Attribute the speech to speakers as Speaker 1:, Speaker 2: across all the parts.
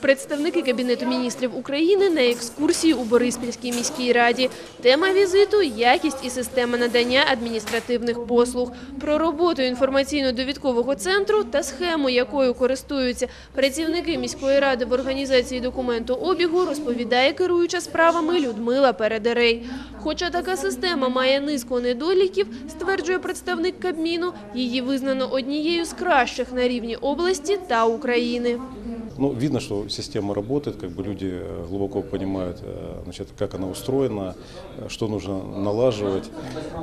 Speaker 1: Представники Кабінету міністрів України на екскурсії у Бориспільській міській раді. Тема візиту – якість і система надання адміністративних послуг. Про роботу інформаційно-довідкового центру та схему, якою користуються працівники міської ради в організації документообігу, розповідає керуюча справами Людмила Передерей. Хоча така система має низку недоліків, стверджує представник Кабміну, її визнано однією з кращих на рівні області та України.
Speaker 2: Ну, видно, что система работает, как бы люди э, глубоко понимают, э, значит, как она устроена, э, что нужно налаживать.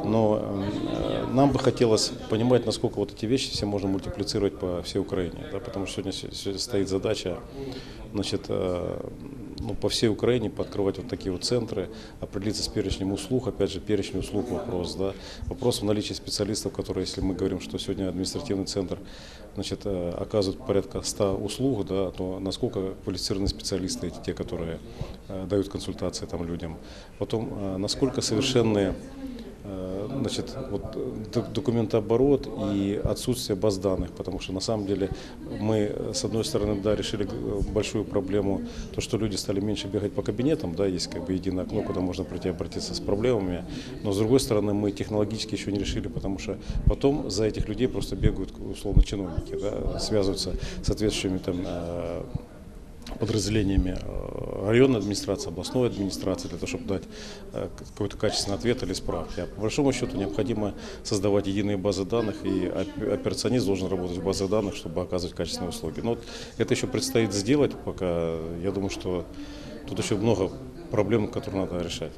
Speaker 2: Но э, нам бы хотелось понимать, насколько вот эти вещи все можно мультиплицировать по всей Украине. Да, потому что сегодня стоит задача значит, ну, по всей Украине пооткрывать вот такие вот центры, определиться с перечнем услуг, опять же, перечень услуг вопрос, да, вопрос в наличии специалистов, которые, если мы говорим, что сегодня административный центр, значит, э, оказывает порядка 100 услуг, да, то насколько квалифицированные специалисты эти, те, которые э, дают консультации там людям, потом, э, насколько совершенные значит, вот э, документооборот и отсутствие баз данных, потому что на самом деле мы, э, с одной стороны, да, решили э, большую проблему, то, что люди стали меньше бегать по кабинетам, да, есть как бы единое окно, куда можно прийти обратиться с проблемами, но с другой стороны, мы технологически еще не решили, потому что потом за этих людей просто бегают, условно, чиновники, да, связываются с соответствующими там подразделениями районной администрации, областной администрации, для того, чтобы дать э, какой-то качественный ответ или справки. А по большому счету необходимо создавать единые базы данных, и оп- операционист должен работать в базах данных, чтобы оказывать качественные услуги. Но вот это еще предстоит сделать, пока я думаю, что тут еще много проблем, которые надо решать.